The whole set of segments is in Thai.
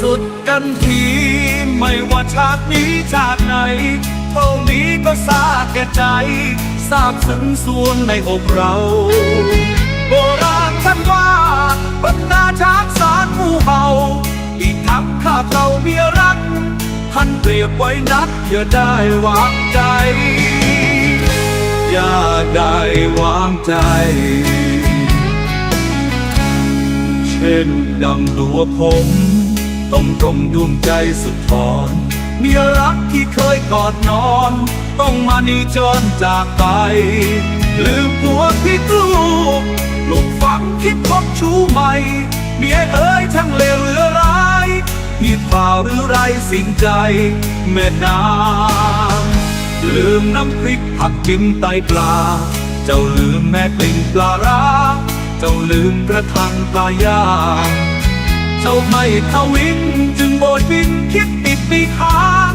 สุดกันที ไม่ว่าชาตินี้ชาติไหน เท่านี้ก็ทราบแก่ใจทราบซึ้งส่วงในอกเรา โบราณท่านว่าบรรดาช้างสารหมู่เห่าอีกทั้งข้าเราเมียรัก ท่านเปรียบไว้นักอย่าได้วางใจ อย่าได้วางใจ เช่นดังตัวผม ต้องตรงดวงใจสุดทอนเมียรักที่เคยกอดนอน ต้องมานีจรจากไป ลืมผัวที่ลูกลูกฝังคิดพบชู้ใหม่เมียเอ๋ยทั้งเลวเหลือร้ายมีฝ่าหรือไรสิ่งใจแม่นางลืมน้ำพริกผักกิมไตปลา เจ้าลืมแม่กลิ่นปลาร้า เจ้าลืมกระทังปลาย่าง เจ้าไม่ทวินจึงโบยบินคิดติดปีกหาง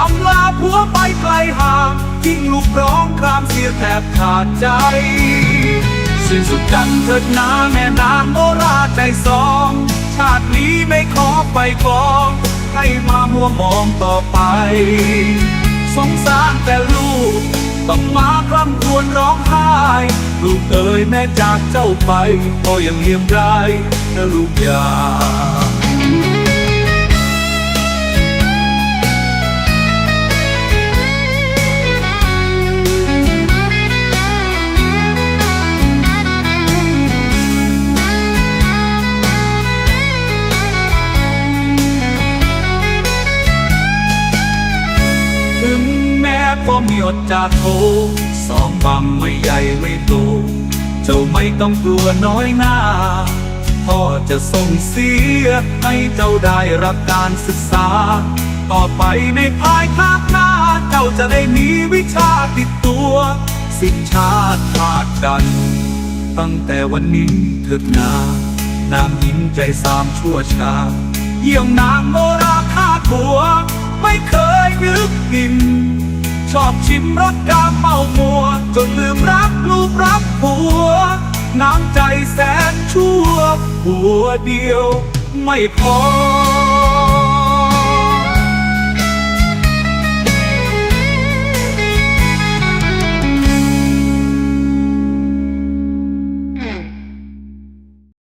อำลาผัวไปไกลห่างทิ้งลูกร้องครามเสียแทบขาดใจสิ้นสุดกันเถิดนาแม่นางโมราใจสอง ชาตินี้ไม่ขอไปฟองให้มามัวมองต่อไป สงสารแต่ลูก ต้องมาคร่ำครวญร้องไห้ลูกเอ๋ยแม่จากเจ้าไปพ่อยังเลียมได้นะลูกยา ม้พ่อมีอดจากโทสองบังไม่ใหญ่ไม่โตเจ้าไม่ต้องกลัวน้อยหน้า พ่อจะส่งเสียให้เจ้าได้รับการศึกษา ต่อไปในภายภาคหน้า เจ้าจะได้มีวิชาติดตัว สินชาติขาดกัน ตั้งแต่วันนี้เถิดนานางหญิงใจสามชั่วชา เยี่ยมนางโมราคาผัว ไม่เคยนึกกิน ชอบชิมรสกาเมามัว จนลืมรักลูกรักผัว น้ำใจแสนชั่ว หัวเดียวไม่พอ